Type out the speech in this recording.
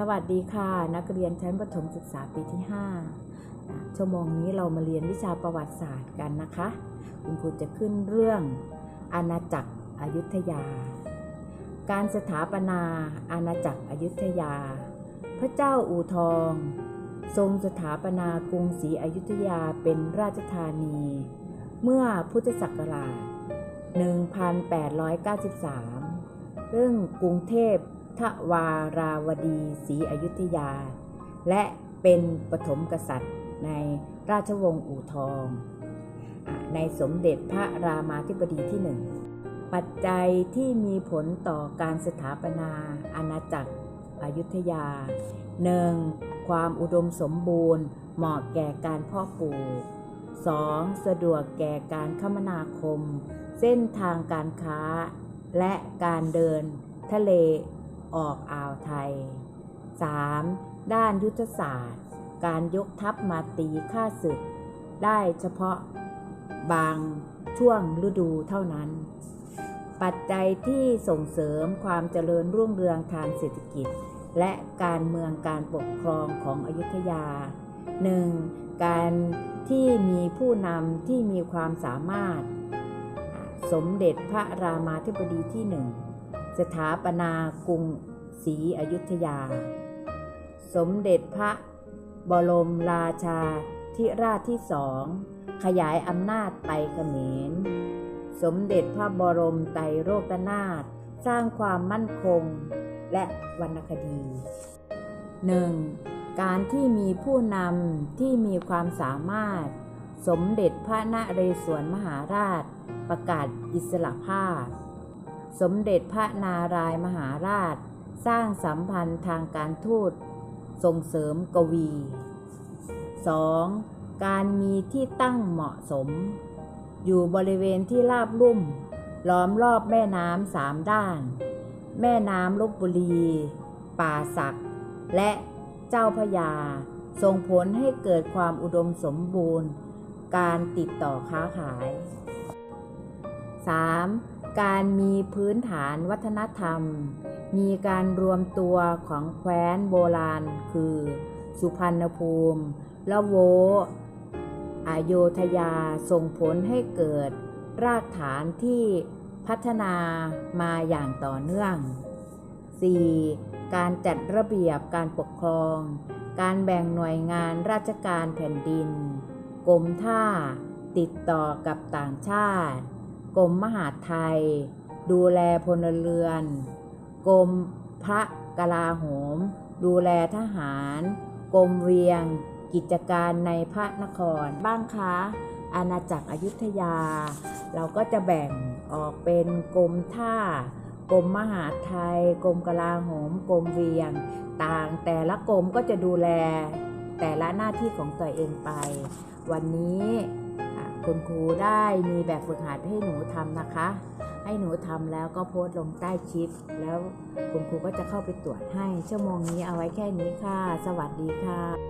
สวัสดีค่ะ นักเรียนชั้นประถมศึกษาปีที่ 5 ชั่วโมงนี้เรามาเรียนวิชาประวัติศาสตร์กันนะคะ คุณครูจะขึ้นเรื่องอาณาจักรอยุธยา การสถาปนาอาณาจักรอยุธยา พระเจ้าอู่ทอง ทรงสถาปนากรุงศรีอยุธยาเป็นราชธานี เมื่อพุทธศักราช 1893 เรื่องกรุงเทพ ทวาราวดีศรีอยุธยา และเป็นปฐมกษัตริย์ในราชวงศ์อู่ทอง ในสมเด็จพระรามาธิบดีที่หนึ่งปัจจัยที่มีผลต่อการสถาปนาอาณาจักรอยุธยา 1. ความอุดมสมบูรณ์ เหมาะแก่การเพาะปลูก 2. สะดวกแก่การคมนาคม เส้นทางการค้า และการเดินทะเล ออกอ่าวไทย 3. ด้านยุทธศาสตร์ การยกทัพมาตีข้าศึก ได้เฉพาะบางช่วงฤดูเท่านั้น ปัจจัยที่ส่งเสริมความเจริญรุ่งเรืองทางเศรษฐกิจ และการเมืองการปกครองของอยุธยา 1. การที่มีผู้นำที่มีความสามารถ สมเด็จพระรามาธิบดีที่หนึ่งสถาปนากรุง ศรีอยุธยา สมเด็จพระบรมราชาธิราชที่สอง ขยายอำนาจไปเขมร สมเด็จพระบรมไตรโลกนาถสร้างความมั่นคงและวรรณคดี 1. การที่มีผู้นำที่มีความสามารถ สมเด็จพระนเรศวรมหาราช ประกาศอิสระภาพ สมเด็จพระนารายมหาราช สร้างสัมพันธ์ทางการทูตส่งเสริมกวี 2. การมีที่ตั้งเหมาะสม อยู่บริเวณที่ราบลุ่ม ล้อมรอบแม่น้ำสามด้าน แม่น้ำลบบุรี ป่าสักและเจ้าพยา ส่งผลให้เกิดความอุดมสมบูรณ์ การติดต่อค้าขาย 3. การมีพื้นฐานวัฒนธรรม มีการรวมตัวของแคว้นโบราณ คือ สุพรรณภูมิละโวอโยธยาส่งผลให้เกิด รากฐานที่พัฒนามาอย่างต่อเนื่อง 4. การจัดระเบียบการปกครอง การแบ่งหน่วยงานราชการแผ่นดิน กรมท่า ติดต่อกับต่างชาติ กรมมหาดไทย ดูแลพลเรือน กรมพระกลาโหม ดูแลทหาร กรมเวียง กิจการในพระนครบ้างคะ อาณาจักรอยุธยา เราก็จะแบ่งออกเป็นกรมท่ากรมมหาไทย กรมกลาโหม กรมเวียง ต่างแต่ละกรมก็จะดูแลแต่ละหน้าที่ของตัวเองไป วันนี้ คุณครูได้มีแบบฝึกหัดให้หนูทำนะคะ ให้หนูทำแล้วก็โพสต์ลงใต้คลิป แล้วคุณครูก็จะเข้าไปตรวจให้ชั่วโมงนี้เอาไว้แค่นี้ค่ะ สวัสดีค่ะ